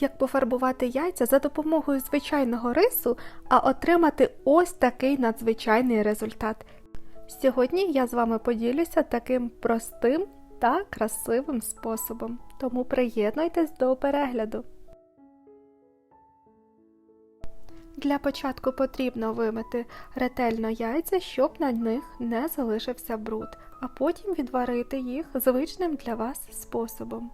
як пофарбувати яйця за допомогою звичайного рису, а отримати ось такий надзвичайний результат. Сьогодні я з вами поділюся таким простим та красивим способом. Тому приєднуйтесь до перегляду. Для початку потрібно вимити ретельно яйця, щоб на них не залишився бруд, а потім відварити їх звичним для вас способом.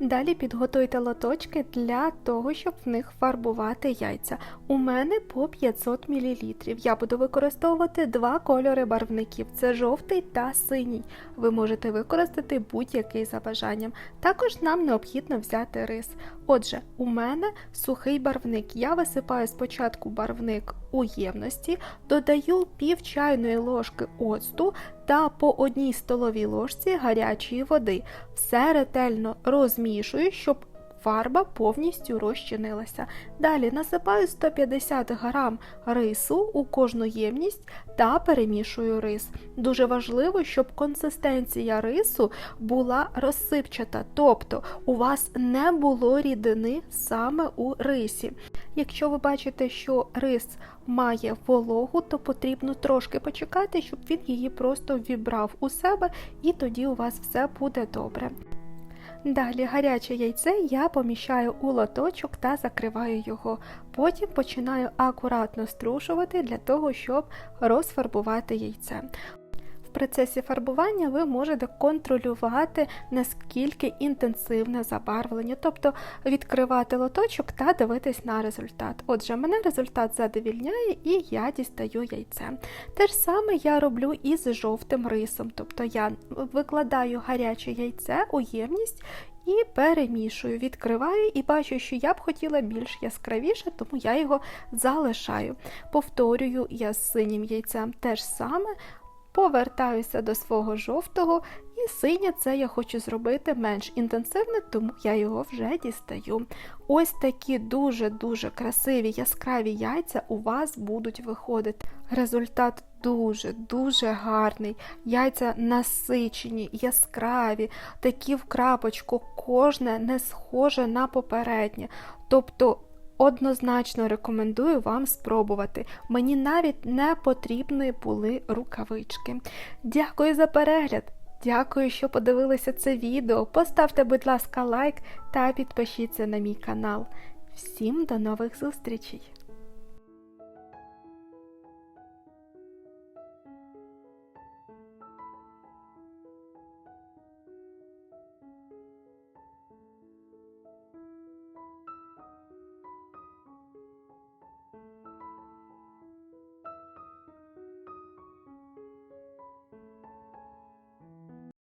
Далі підготуйте лоточки для того, щоб в них фарбувати яйця. У мене по 500 мл. Я буду використовувати два кольори барвників: це жовтий та синій. Ви можете використати будь-який за бажанням. Також нам необхідно взяти рис. Отже, у мене сухий барвник. Я висипаю спочатку барвник у ємності, додаю пів чайної ложки оцту та по одній столовій ложці гарячої води. Все ретельно розмішую, щоб фарба повністю розчинилася. Далі насипаю 150 грам рису у кожну ємність та перемішую рис. Дуже важливо, щоб консистенція рису була розсипчата, тобто у вас не було рідини саме у рисі. Якщо ви бачите, що рис має вологу, то потрібно трошки почекати, щоб він її просто вібрав у себе, і тоді у вас все буде добре. Далі гаряче яйце я поміщаю у лоточок та закриваю його. Потім починаю акуратно струшувати для того, щоб розфарбувати яйце. Процесі фарбування ви можете контролювати наскільки інтенсивне забарвлення, тобто відкривати лоточок та дивитись на результат. Отже, мене результат задовільняє і я дістаю яйце. Те ж саме я роблю і з жовтим рисом, тобто я викладаю гаряче яйце у ємність. І перемішую, відкриваю і бачу, що я б хотіла більш яскравіше, тому я його залишаю. Повторюю, я з синім яйцем теж саме повертаюся до свого жовтого, і синє це я хочу зробити менш інтенсивне, тому я його вже дістаю. Ось такі дуже-дуже красиві яскраві яйця у вас будуть виходити. Результат дуже-дуже гарний. Яйця насичені, яскраві, такі в крапочку, кожне не схоже на попереднє. Тобто Однозначно рекомендую вам спробувати. Мені навіть не потрібні були рукавички. Дякую за перегляд! Дякую, що подивилися це відео. Поставте, будь ласка, лайк та підпишіться на мій канал. Всім до нових зустрічей!